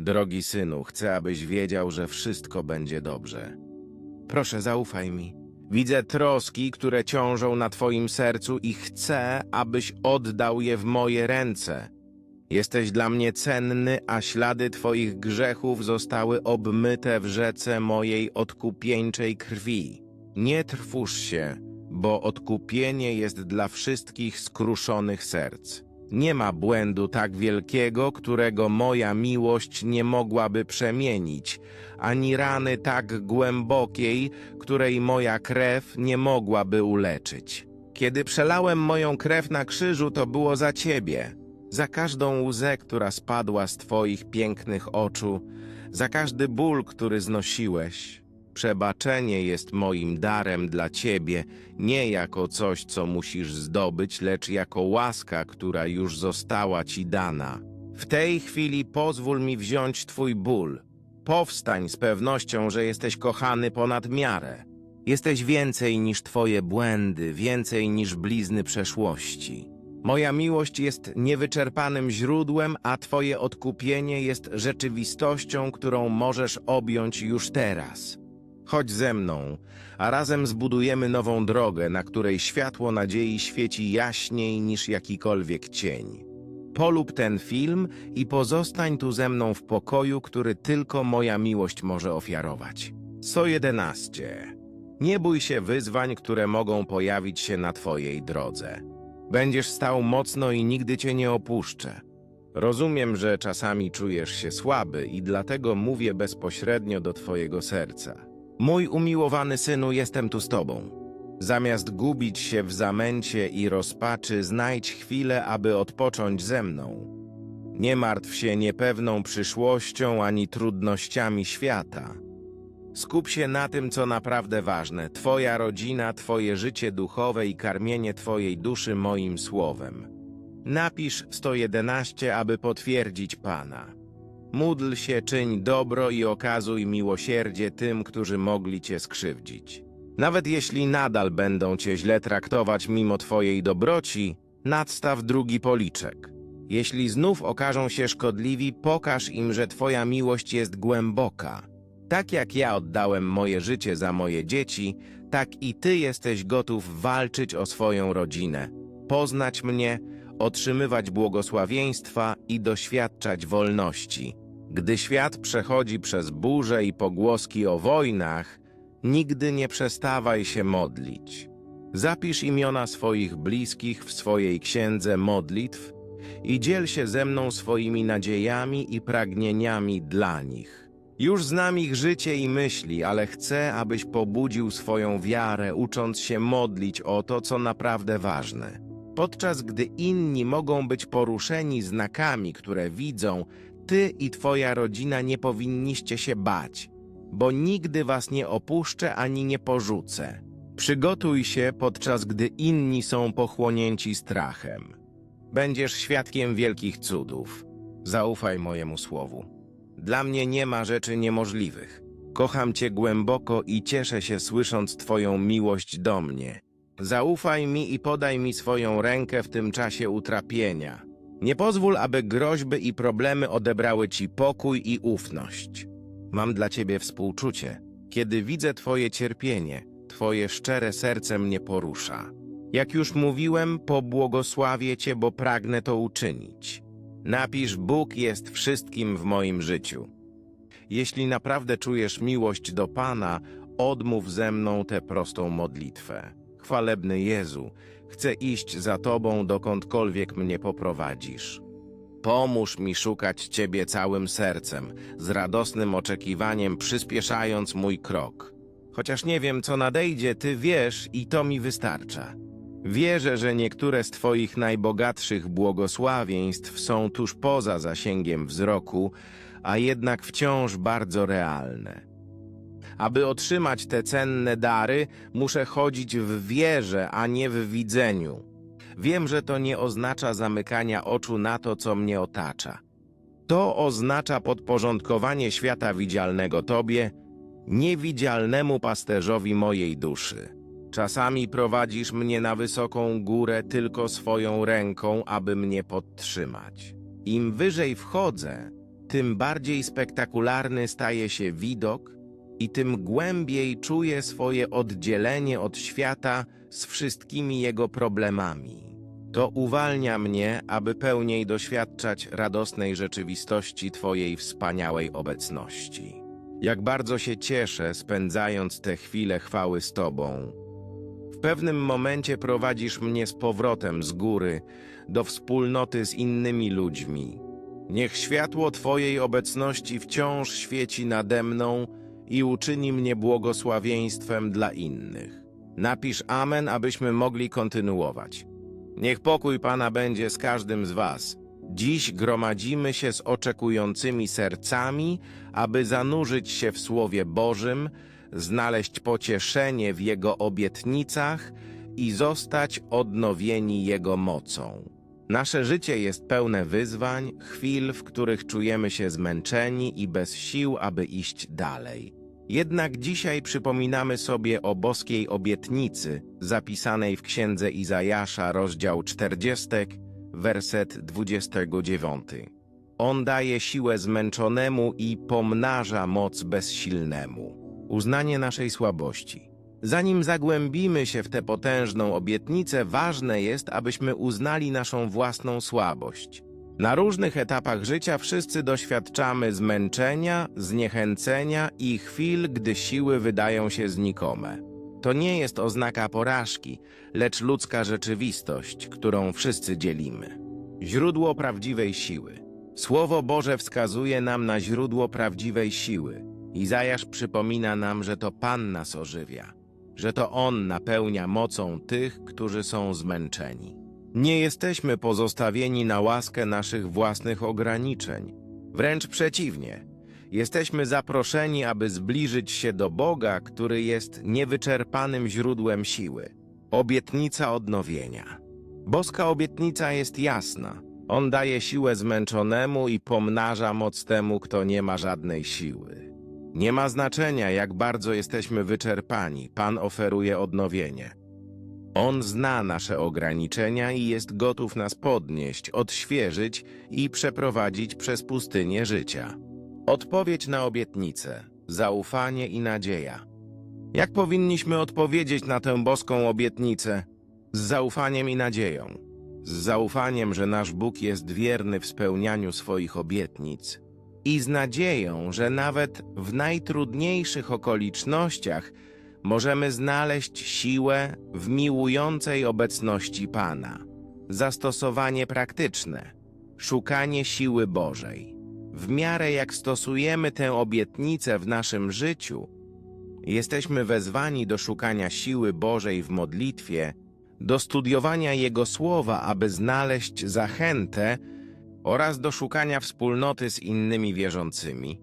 Drogi synu, chcę, abyś wiedział, że wszystko będzie dobrze. Proszę, zaufaj mi. Widzę troski, które ciążą na twoim sercu i chcę, abyś oddał je w moje ręce. Jesteś dla mnie cenny, a ślady twoich grzechów zostały obmyte w rzece mojej odkupieńczej krwi. Nie trwóż się, bo odkupienie jest dla wszystkich skruszonych serc. Nie ma błędu tak wielkiego, którego moja miłość nie mogłaby przemienić, ani rany tak głębokiej, której moja krew nie mogłaby uleczyć. Kiedy przelałem moją krew na krzyżu, to było za ciebie, za każdą łzę, która spadła z twoich pięknych oczu, za każdy ból, który znosiłeś. Przebaczenie jest moim darem dla ciebie, nie jako coś, co musisz zdobyć, lecz jako łaska, która już została ci dana. W tej chwili pozwól mi wziąć twój ból. Powstań z pewnością, że jesteś kochany ponad miarę. Jesteś więcej niż twoje błędy, więcej niż blizny przeszłości. Moja miłość jest niewyczerpanym źródłem, a twoje odkupienie jest rzeczywistością, którą możesz objąć już teraz. Chodź ze mną, a razem zbudujemy nową drogę, na której światło nadziei świeci jaśniej niż jakikolwiek cień. Polub ten film i pozostań tu ze mną w pokoju, który tylko moja miłość może ofiarować. So 11. Nie bój się wyzwań, które mogą pojawić się na twojej drodze. Będziesz stał mocno i nigdy cię nie opuszczę. Rozumiem, że czasami czujesz się słaby i dlatego mówię bezpośrednio do twojego serca. Mój umiłowany synu, jestem tu z tobą. Zamiast gubić się w zamęcie i rozpaczy, znajdź chwilę, aby odpocząć ze mną. Nie martw się niepewną przyszłością ani trudnościami świata. Skup się na tym, co naprawdę ważne: Twoja rodzina, Twoje życie duchowe i karmienie Twojej duszy moim słowem. Napisz 111, aby potwierdzić Pana. Módl się, czyń dobro i okazuj miłosierdzie tym, którzy mogli Cię skrzywdzić. Nawet jeśli nadal będą Cię źle traktować mimo Twojej dobroci, nadstaw drugi policzek. Jeśli znów okażą się szkodliwi, pokaż im, że Twoja miłość jest głęboka. Tak jak ja oddałem moje życie za moje dzieci, tak i Ty jesteś gotów walczyć o swoją rodzinę, poznać mnie, otrzymywać błogosławieństwa i doświadczać wolności. Gdy świat przechodzi przez burze i pogłoski o wojnach, nigdy nie przestawaj się modlić. Zapisz imiona swoich bliskich w swojej księdze modlitw i dziel się ze mną swoimi nadziejami i pragnieniami dla nich. Już znam ich życie i myśli, ale chcę, abyś pobudził swoją wiarę, ucząc się modlić o to, co naprawdę ważne. Podczas gdy inni mogą być poruszeni znakami, które widzą, ty i twoja rodzina nie powinniście się bać, bo nigdy was nie opuszczę ani nie porzucę. Przygotuj się, podczas gdy inni są pochłonięci strachem. Będziesz świadkiem wielkich cudów. Zaufaj mojemu słowu. Dla mnie nie ma rzeczy niemożliwych. Kocham Cię głęboko i cieszę się słysząc Twoją miłość do mnie. Zaufaj mi i podaj mi swoją rękę w tym czasie utrapienia. Nie pozwól, aby groźby i problemy odebrały Ci pokój i ufność. Mam dla Ciebie współczucie. Kiedy widzę Twoje cierpienie, Twoje szczere serce mnie porusza. Jak już mówiłem, pobłogosławię Cię, bo pragnę to uczynić. Napisz, Bóg jest wszystkim w moim życiu. Jeśli naprawdę czujesz miłość do Pana, odmów ze mną tę prostą modlitwę. Chwalebny Jezu, chcę iść za Tobą, dokądkolwiek mnie poprowadzisz. Pomóż mi szukać Ciebie całym sercem, z radosnym oczekiwaniem przyspieszając mój krok. Chociaż nie wiem, co nadejdzie, Ty wiesz i to mi wystarcza. Wierzę, że niektóre z Twoich najbogatszych błogosławieństw są tuż poza zasięgiem wzroku, a jednak wciąż bardzo realne. Aby otrzymać te cenne dary, muszę chodzić w wierze, a nie w widzeniu. Wiem, że to nie oznacza zamykania oczu na to, co mnie otacza. To oznacza podporządkowanie świata widzialnego Tobie, niewidzialnemu pasterzowi mojej duszy. Czasami prowadzisz mnie na wysoką górę tylko swoją ręką, aby mnie podtrzymać. Im wyżej wchodzę, tym bardziej spektakularny staje się widok i tym głębiej czuję swoje oddzielenie od świata z wszystkimi jego problemami. To uwalnia mnie, aby pełniej doświadczać radosnej rzeczywistości Twojej wspaniałej obecności. Jak bardzo się cieszę, spędzając te chwile chwały z Tobą. W pewnym momencie prowadzisz mnie z powrotem z góry do wspólnoty z innymi ludźmi. Niech światło Twojej obecności wciąż świeci nade mną i uczyni mnie błogosławieństwem dla innych. Napisz Amen, abyśmy mogli kontynuować. Niech pokój Pana będzie z każdym z Was. Dziś gromadzimy się z oczekującymi sercami, aby zanurzyć się w Słowie Bożym, znaleźć pocieszenie w Jego obietnicach i zostać odnowieni Jego mocą. Nasze życie jest pełne wyzwań, chwil, w których czujemy się zmęczeni i bez sił, aby iść dalej. Jednak dzisiaj przypominamy sobie o boskiej obietnicy zapisanej w księdze Izajasza, rozdział 40, werset 29. On daje siłę zmęczonemu i pomnaża moc bezsilnemu. Uznanie naszej słabości. Zanim zagłębimy się w tę potężną obietnicę, ważne jest, abyśmy uznali naszą własną słabość. Na różnych etapach życia wszyscy doświadczamy zmęczenia, zniechęcenia i chwil, gdy siły wydają się znikome. To nie jest oznaka porażki, lecz ludzka rzeczywistość, którą wszyscy dzielimy. Źródło prawdziwej siły. Słowo Boże wskazuje nam na źródło prawdziwej siły. Izajasz przypomina nam, że to Pan nas ożywia, że to On napełnia mocą tych, którzy są zmęczeni. Nie jesteśmy pozostawieni na łaskę naszych własnych ograniczeń. Wręcz przeciwnie. Jesteśmy zaproszeni, aby zbliżyć się do Boga, który jest niewyczerpanym źródłem siły. Obietnica odnowienia. Boska obietnica jest jasna. On daje siłę zmęczonemu i pomnaża moc temu, kto nie ma żadnej siły. Nie ma znaczenia, jak bardzo jesteśmy wyczerpani, Pan oferuje odnowienie. On zna nasze ograniczenia i jest gotów nas podnieść, odświeżyć i przeprowadzić przez pustynię życia. Odpowiedź na obietnicę, zaufanie i nadzieja. Jak powinniśmy odpowiedzieć na tę boską obietnicę? Z zaufaniem i nadzieją. Z zaufaniem, że nasz Bóg jest wierny w spełnianiu swoich obietnic. I z nadzieją, że nawet w najtrudniejszych okolicznościach możemy znaleźć siłę w miłującej obecności Pana. Zastosowanie praktyczne. Szukanie siły Bożej. W miarę jak stosujemy tę obietnicę w naszym życiu, jesteśmy wezwani do szukania siły Bożej w modlitwie, do studiowania Jego Słowa, aby znaleźć zachętę oraz do szukania wspólnoty z innymi wierzącymi,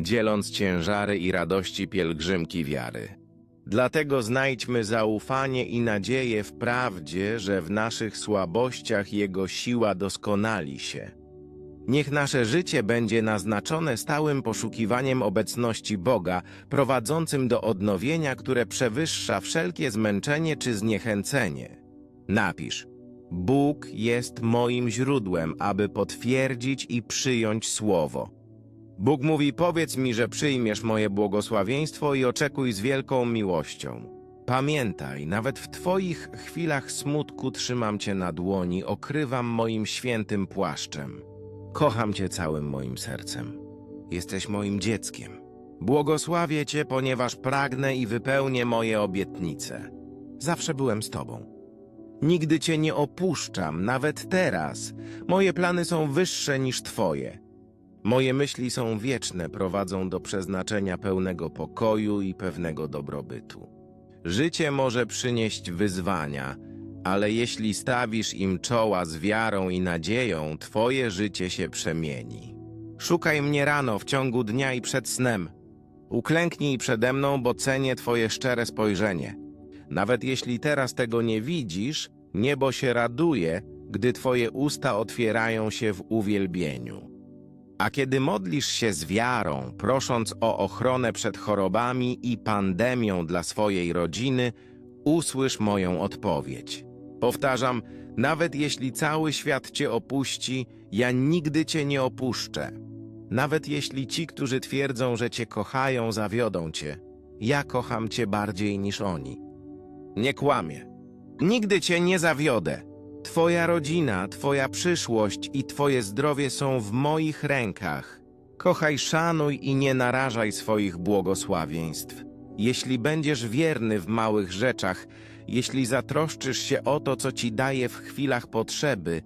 dzieląc ciężary i radości pielgrzymki wiary. Dlatego znajdźmy zaufanie i nadzieję w prawdzie, że w naszych słabościach Jego siła doskonali się. Niech nasze życie będzie naznaczone stałym poszukiwaniem obecności Boga, prowadzącym do odnowienia, które przewyższa wszelkie zmęczenie czy zniechęcenie. Napisz: Bóg jest moim źródłem, aby potwierdzić i przyjąć słowo. Bóg mówi: Powiedz mi, że przyjmiesz moje błogosławieństwo i oczekuj z wielką miłością. Pamiętaj, nawet w Twoich chwilach smutku trzymam Cię na dłoni, okrywam moim świętym płaszczem. Kocham Cię całym moim sercem. Jesteś moim dzieckiem. Błogosławię Cię, ponieważ pragnę i wypełnię moje obietnice. Zawsze byłem z Tobą. Nigdy Cię nie opuszczam, nawet teraz. Moje plany są wyższe niż Twoje. Moje myśli są wieczne, prowadzą do przeznaczenia pełnego pokoju i pewnego dobrobytu. Życie może przynieść wyzwania, ale jeśli stawisz im czoła z wiarą i nadzieją, twoje życie się przemieni. Szukaj mnie rano, w ciągu dnia i przed snem. Uklęknij przede mną, bo cenię twoje szczere spojrzenie. Nawet jeśli teraz tego nie widzisz, niebo się raduje, gdy twoje usta otwierają się w uwielbieniu. A kiedy modlisz się z wiarą, prosząc o ochronę przed chorobami i pandemią dla swojej rodziny, usłysz moją odpowiedź. Powtarzam, nawet jeśli cały świat cię opuści, ja nigdy cię nie opuszczę. Nawet jeśli ci, którzy twierdzą, że cię kochają, zawiodą cię, ja kocham cię bardziej niż oni. Nie kłamię. Nigdy cię nie zawiodę. Twoja rodzina, twoja przyszłość i twoje zdrowie są w moich rękach. Kochaj, szanuj i nie narażaj swoich błogosławieństw. Jeśli będziesz wierny w małych rzeczach, jeśli zatroszczysz się o to, co ci daje w chwilach potrzeby,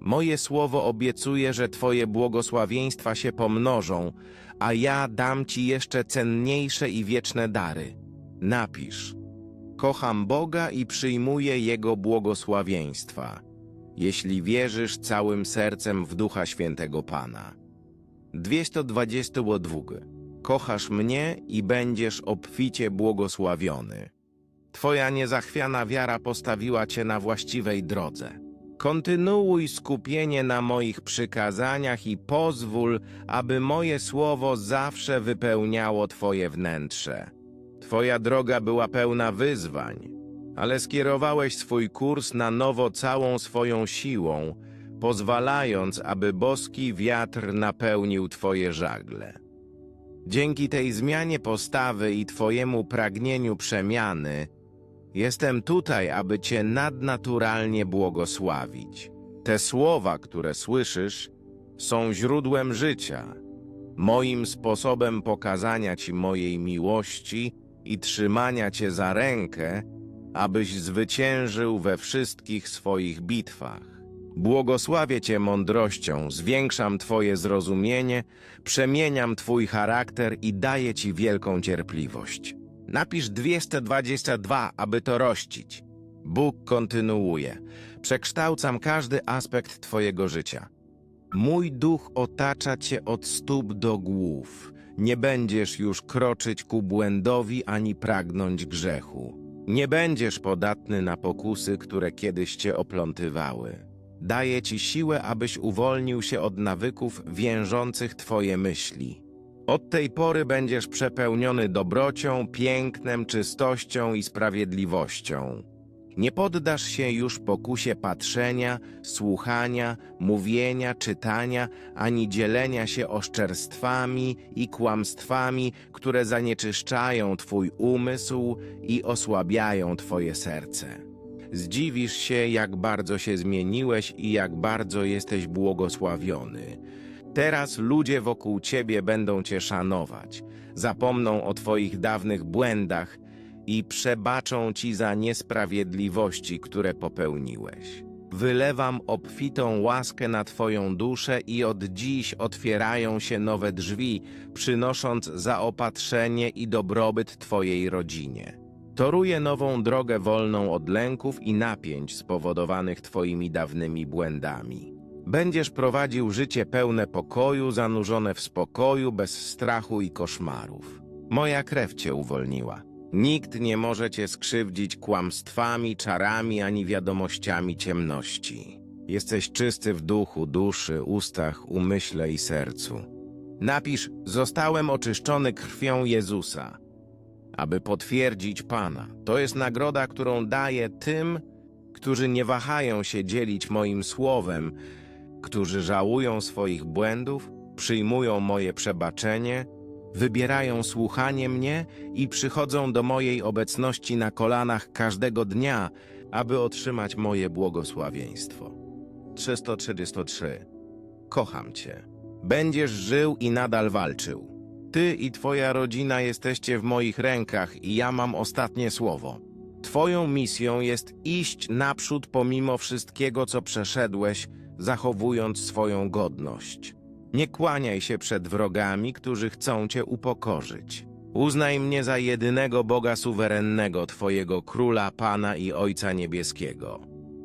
moje słowo obiecuje, że twoje błogosławieństwa się pomnożą, a ja dam ci jeszcze cenniejsze i wieczne dary. Napisz. Kocham Boga i przyjmuję Jego błogosławieństwa, jeśli wierzysz całym sercem w Ducha Świętego Pana. 222. Kochasz mnie i będziesz obficie błogosławiony. Twoja niezachwiana wiara postawiła cię na właściwej drodze. Kontynuuj skupienie na moich przykazaniach i pozwól, aby moje słowo zawsze wypełniało Twoje wnętrze. Twoja droga była pełna wyzwań, ale skierowałeś swój kurs na nowo całą swoją siłą, pozwalając, aby boski wiatr napełnił Twoje żagle. Dzięki tej zmianie postawy i Twojemu pragnieniu przemiany, jestem tutaj, aby Cię nadnaturalnie błogosławić. Te słowa, które słyszysz, są źródłem życia, moim sposobem pokazania Ci mojej miłości i trzymania Cię za rękę, abyś zwyciężył we wszystkich swoich bitwach. Błogosławię Cię mądrością, zwiększam Twoje zrozumienie, przemieniam Twój charakter i daję Ci wielką cierpliwość. Napisz 222, aby to rościć. Bóg kontynuuje. Przekształcam każdy aspekt Twojego życia. Mój duch otacza Cię od stóp do głów. Nie będziesz już kroczyć ku błędowi ani pragnąć grzechu. Nie będziesz podatny na pokusy, które kiedyś Cię oplątywały. Daję Ci siłę, abyś uwolnił się od nawyków więżących Twoje myśli. Od tej pory będziesz przepełniony dobrocią, pięknem, czystością i sprawiedliwością. Nie poddasz się już pokusie patrzenia, słuchania, mówienia, czytania, ani dzielenia się oszczerstwami i kłamstwami, które zanieczyszczają Twój umysł i osłabiają Twoje serce. Zdziwisz się, jak bardzo się zmieniłeś i jak bardzo jesteś błogosławiony. Teraz ludzie wokół ciebie będą cię szanować, zapomną o twoich dawnych błędach i przebaczą ci za niesprawiedliwości, które popełniłeś. Wylewam obfitą łaskę na twoją duszę i od dziś otwierają się nowe drzwi, przynosząc zaopatrzenie i dobrobyt twojej rodzinie. Toruję nową drogę wolną od lęków i napięć spowodowanych twoimi dawnymi błędami. Będziesz prowadził życie pełne pokoju, zanurzone w spokoju, bez strachu i koszmarów. Moja krew cię uwolniła. Nikt nie może cię skrzywdzić kłamstwami, czarami ani wiadomościami ciemności. Jesteś czysty w duchu, duszy, ustach, umyśle i sercu. Napisz: Zostałem oczyszczony krwią Jezusa, aby potwierdzić Pana. To jest nagroda, którą daję tym, którzy nie wahają się dzielić moim słowem, którzy żałują swoich błędów, przyjmują moje przebaczenie, wybierają słuchanie mnie i przychodzą do mojej obecności na kolanach każdego dnia, aby otrzymać moje błogosławieństwo. 333. Kocham Cię. Będziesz żył i nadal walczył. Ty i Twoja rodzina jesteście w moich rękach i ja mam ostatnie słowo. Twoją misją jest iść naprzód pomimo wszystkiego, co przeszedłeś, zachowując swoją godność. Nie kłaniaj się przed wrogami, którzy chcą cię upokorzyć. Uznaj mnie za jedynego Boga suwerennego, Twojego Króla, Pana i Ojca Niebieskiego.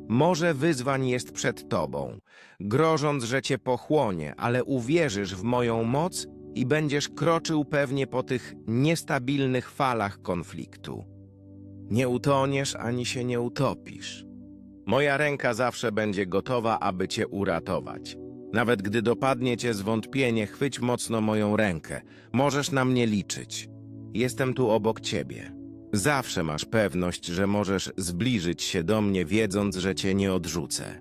Morze wyzwań jest przed Tobą, grożąc, że Cię pochłonie, ale uwierzysz w moją moc i będziesz kroczył pewnie po tych niestabilnych falach konfliktu. Nie utoniesz ani się nie utopisz. Moja ręka zawsze będzie gotowa, aby cię uratować. Nawet gdy dopadnie cię zwątpienie, chwyć mocno moją rękę. Możesz na mnie liczyć. Jestem tu obok ciebie. Zawsze masz pewność, że możesz zbliżyć się do mnie, wiedząc, że cię nie odrzucę.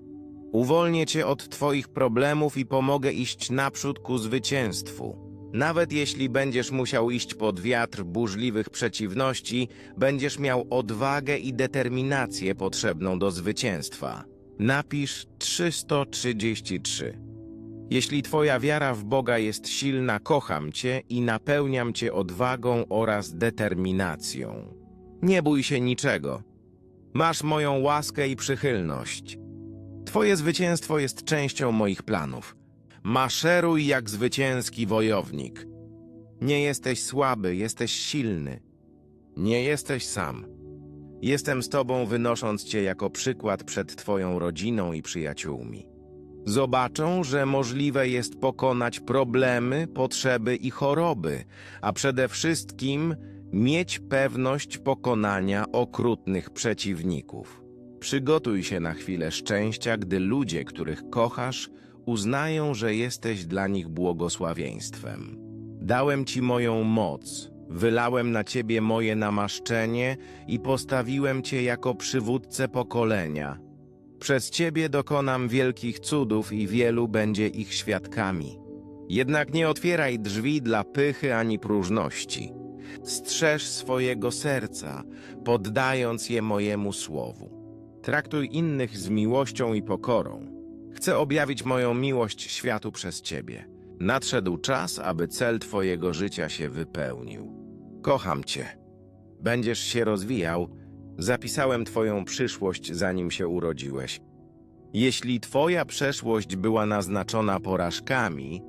Uwolnię cię od twoich problemów i pomogę iść naprzód ku zwycięstwu. Nawet jeśli będziesz musiał iść pod wiatr burzliwych przeciwności, będziesz miał odwagę i determinację potrzebną do zwycięstwa. Napisz 333. Jeśli Twoja wiara w Boga jest silna, kocham Cię i napełniam Cię odwagą oraz determinacją. Nie bój się niczego. Masz moją łaskę i przychylność. Twoje zwycięstwo jest częścią moich planów. Maszeruj jak zwycięski wojownik. Nie jesteś słaby, jesteś silny. Nie jesteś sam. Jestem z Tobą, wynosząc Cię jako przykład przed Twoją rodziną i przyjaciółmi. Zobaczą, że możliwe jest pokonać problemy, potrzeby i choroby, a przede wszystkim mieć pewność pokonania okrutnych przeciwników. Przygotuj się na chwilę szczęścia, gdy ludzie, których kochasz, uznają, że jesteś dla nich błogosławieństwem. Dałem Ci moją moc, wylałem na Ciebie moje namaszczenie i postawiłem Cię jako przywódcę pokolenia. Przez Ciebie dokonam wielkich cudów i wielu będzie ich świadkami. Jednak nie otwieraj drzwi dla pychy ani próżności. Strzeż swojego serca, poddając je mojemu słowu. Traktuj innych z miłością i pokorą. Chcę objawić moją miłość światu przez Ciebie. Nadszedł czas, aby cel Twojego życia się wypełnił. Kocham Cię. Będziesz się rozwijał. Zapisałem Twoją przyszłość, zanim się urodziłeś. Jeśli Twoja przeszłość była naznaczona porażkami,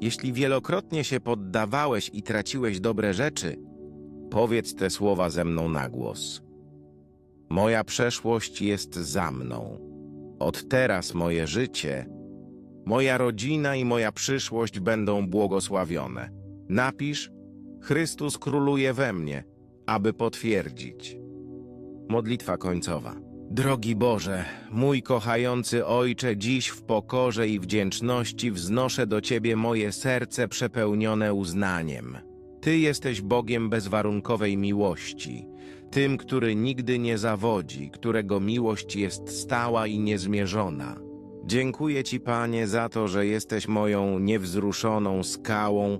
jeśli wielokrotnie się poddawałeś i traciłeś dobre rzeczy, powiedz te słowa ze mną na głos. Moja przeszłość jest za mną. Od teraz moje życie, moja rodzina i moja przyszłość będą błogosławione. Napisz, Chrystus króluje we mnie, aby potwierdzić. Modlitwa końcowa. Drogi Boże, mój kochający Ojcze, dziś w pokorze i wdzięczności wznoszę do Ciebie moje serce przepełnione uznaniem. Ty jesteś Bogiem bezwarunkowej miłości, tym, który nigdy nie zawodzi, którego miłość jest stała i niezmierzona. Dziękuję Ci, Panie, za to, że jesteś moją niewzruszoną skałą,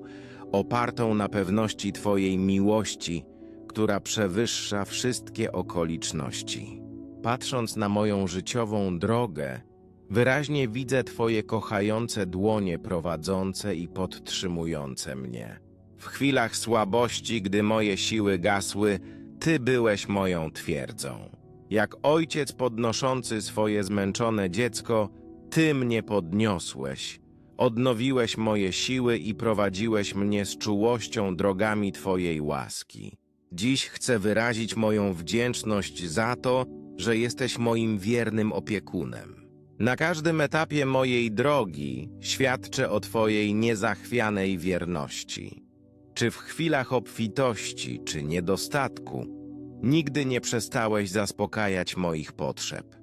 opartą na pewności Twojej miłości, która przewyższa wszystkie okoliczności. Patrząc na moją życiową drogę, wyraźnie widzę Twoje kochające dłonie prowadzące i podtrzymujące mnie. W chwilach słabości, gdy moje siły gasły, Ty byłeś moją twierdzą. Jak ojciec podnoszący swoje zmęczone dziecko, Ty mnie podniosłeś. Odnowiłeś moje siły i prowadziłeś mnie z czułością drogami Twojej łaski. Dziś chcę wyrazić moją wdzięczność za to, że jesteś moim wiernym opiekunem. Na każdym etapie mojej drogi świadczę o Twojej niezachwianej wierności. Czy w chwilach obfitości, czy niedostatku, nigdy nie przestałeś zaspokajać moich potrzeb.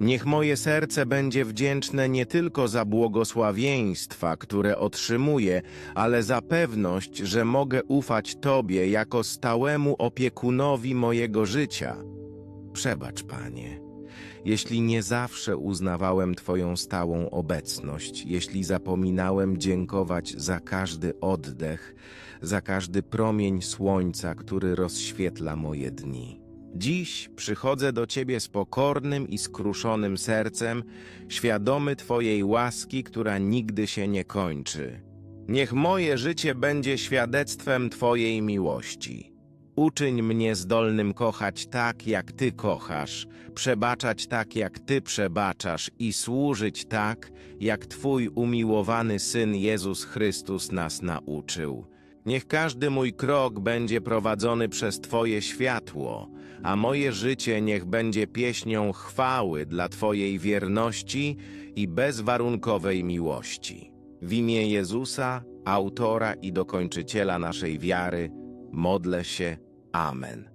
Niech moje serce będzie wdzięczne nie tylko za błogosławieństwa, które otrzymuję, ale za pewność, że mogę ufać Tobie jako stałemu opiekunowi mojego życia. Przebacz, Panie, jeśli nie zawsze uznawałem Twoją stałą obecność, jeśli zapominałem dziękować za każdy oddech, za każdy promień słońca, który rozświetla moje dni. Dziś przychodzę do Ciebie z pokornym i skruszonym sercem, świadomy Twojej łaski, która nigdy się nie kończy. Niech moje życie będzie świadectwem Twojej miłości. Uczyń mnie zdolnym kochać tak, jak Ty kochasz, przebaczać tak, jak Ty przebaczasz i służyć tak, jak Twój umiłowany Syn Jezus Chrystus nas nauczył. Niech każdy mój krok będzie prowadzony przez Twoje światło, a moje życie niech będzie pieśnią chwały dla Twojej wierności i bezwarunkowej miłości. W imię Jezusa, autora i dokończyciela naszej wiary, modlę się. Amen.